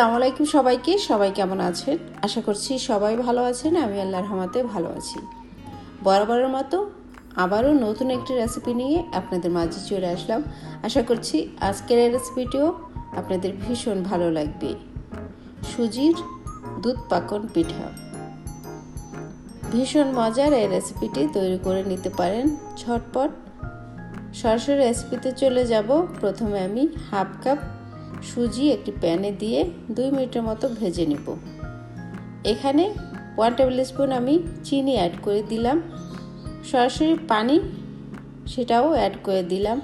আসসালামু আলাইকুম সবাইকে। সবাই কেমন আছেন? আশা করছি সবাই ভালো আছেন, আমি আল্লাহর রহমতে ভালো আছি। বরাবরের মতো আবারও নতুন একটি রেসিপি নিয়ে আপনাদের মাঝে চলে আসলাম। আশা করছি আজকের এই রেসিপিটিও আপনাদের ভীষণ ভালো লাগবে। সুজির দুধ পাকন পিঠা। ভীষণ মজার এই রেসিপিটি তৈরি করে নিতে পারেন। ঝটপট সরাসরি রেসিপিতে চলে যাব। প্রথমে আমি হাফ কাপ সুজি একটি প্যানে দিয়ে দুই মিনিটের মতো ভেজে নেব। এখানে ওয়ান টেবিল স্পুন আমি চিনি অ্যাড করে দিলাম। সরাসরি পানি সেটাও অ্যাড করে দিলাম।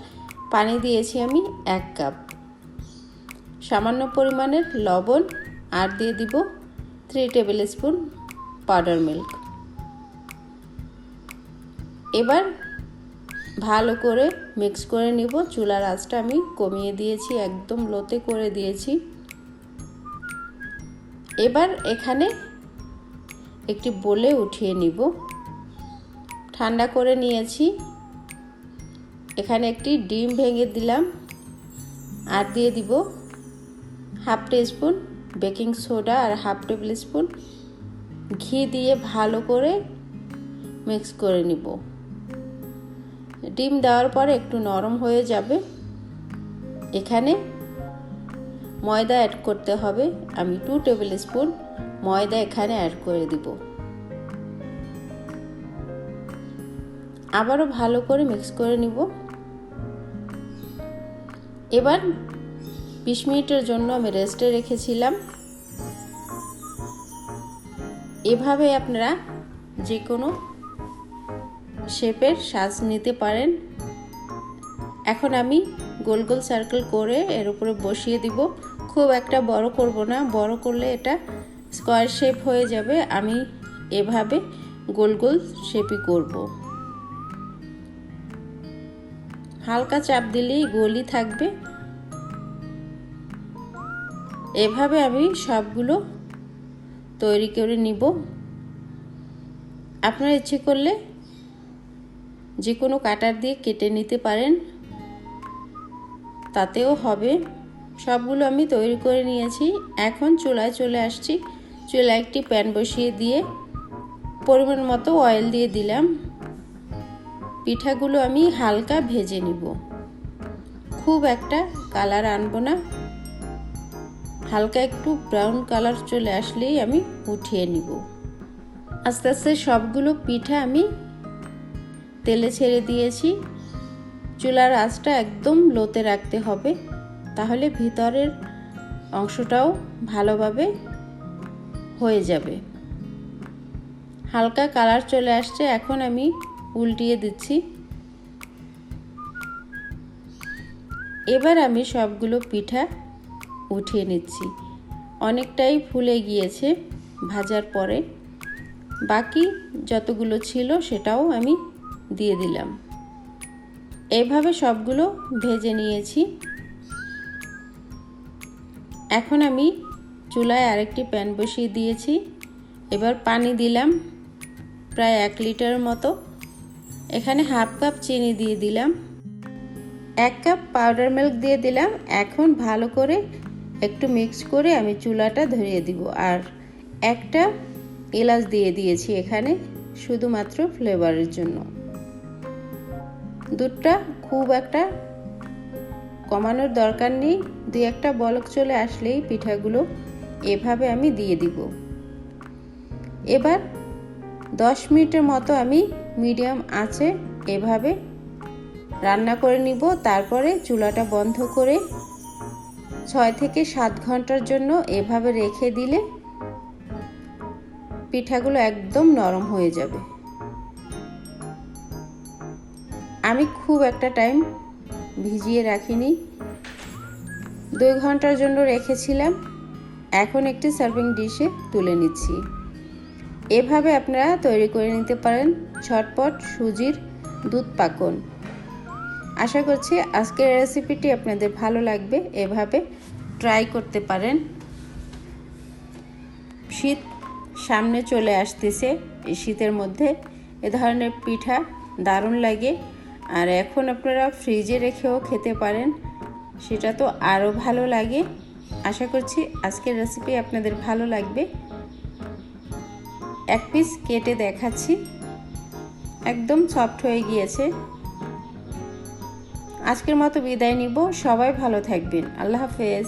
পানি দিয়েছি আমি এক কাপ সামান্য পরিমাণের লবণ আর দিয়ে দিব three table spoon powder milk এবার ভালো করে মিক্স করে নিব। চুলার আঁচটা আমি কমিয়ে দিয়েছি, একদম লোতে করে দিয়েছি। এবার এখানে একটি বলে উঠিয়ে নিব। ঠান্ডা করে নিয়েছি। এখানে একটি ডিম ভেঙে দিলাম। আর দিয়ে দিব হাফ স্পুন বেকিং সোডা আর হাফ টেবিল স্পুন ঘি দিয়ে ভালো করে মিক্স করে নিব। ডিম দেওয়ার পরে একটু নরম হয়ে যাবে। এখানে ময়দা অ্যাড করতে হবে। আমি টু টেবিল স্পুন ময়দা এখানে অ্যাড করে দিব। আবারও ভালো করে মিক্স করে নিব। এবার বিশ মিনিটের জন্য আমি রেস্টে রেখেছিলাম। এভাবে আপনারা যে কোনো শেপের সাজ নিতে পারেন। এখন আমি গোল গোল সার্কেল করে এর উপরে বসিয়ে দিব। খুব একটা বড় করব না, বড় করলে এটা স্কোয়ার শেপ হয়ে যাবে। আমি এভাবে গোল গোল শেপই করব। হালকা চাপ দিলেই গোলই থাকবে। এভাবে আমি সবগুলো তৈরি করে নিব। আপনারা ইচ্ছে করলে যে কোনো কাটার দিয়ে কেটে নিতে পারেন। তাতেও হবে। সবগুলো আমি তৈরি করে নিয়েছি। এখন চুলায় চলে আসছি। চুলায় একটি প্যান বসিয়ে দিয়ে পরিমাণ মতো অয়েল দিয়ে দিলাম। পিঠাগুলো আমি হালকা ভেজে নিব। খুব একটা কালার আনব না। হালকা একটু ব্রাউন কালার চলে আসলেই আমি উঠিয়ে নিব। আস্তে আস্তে সবগুলো পিঠা আমি তেলে ছেড়ে দিয়েছি। চুলার আঁচটা একদম লোতে রাখতে হবে। তাহলে ভিতরের অংশটাও ভালোভাবে হয়ে যাবে। হালকা কালার চলে আসছে। এখন আমি উল্টিয়ে দিচ্ছি। এবার আমি সবগুলো পিঠা উঠিয়ে নিচ্ছি। অনেকটাই ফুলে গিয়েছে ভাজার পরে। বাকি যতগুলো ছিল সেটাও আমি দিয়ে দিলাম। এইভাবে সবগুলো ভেজে নিয়েছি। এখন আমি চুলায় আরেকটি প্যান বসিয়ে দিয়েছি। এবার পানি দিলাম প্রায় এক লিটার মতো। এখানে হাফ কাপ চিনি দিয়ে দিলাম। এক কাপ পাউডার মিল্ক দিয়ে দিলাম। এখন ভালো করে একটু মিক্স করে আমি চুলাটা ধরিয়ে দিব। আর একটা এলাচ দিয়ে দিয়েছি এখানে, শুধুমাত্র ফ্লেভারের জন্য। দুধটা খুব একটা কমানোর দরকার নেই। দুই একটা বলক চলে আসলেই পিঠাগুলো এভাবে আমি দিয়ে দিব। এবার দশ মিনিটের মতো আমি মিডিয়াম আছে এভাবে রান্না করে নিব। তারপরে চুলাটা বন্ধ করে ছয় থেকে সাত ঘণ্টার জন্য এভাবে রেখে দিলে পিঠাগুলো একদম নরম হয়ে যাবে। আমি খুব একটা টাইম ভিজিয়ে রাখিনি। দুই ঘণ্টার জন্য রেখেছিলাম। এখন একটি সার্ভিং ডিশে তুলে নিচ্ছি। এভাবে আপনারা তৈরি করে নিতে পারেন ছটপট সুজির দুধ পাকন। আশা করছি আজকের রেসিপিটি আপনাদের ভালো লাগবে। এভাবে ট্রাই করতে পারেন। শীত সামনে চলে আসতেছে। এই শীতের মধ্যে এ ধরনের পিঠা দারুণ লাগে। আর এখন আপনারা ফ্রিজে রেখেও খেতে পারেন। সেটা তো আরও ভালো লাগে। আশা করছি আজকের রেসিপি আপনাদের ভালো লাগবে। এক পিস কেটে দেখাচ্ছি। একদম সফট হয়ে গিয়েছে। আজকের মতো বিদায় নিব। সবাই ভালো থাকবেন। আল্লাহ হাফেজ।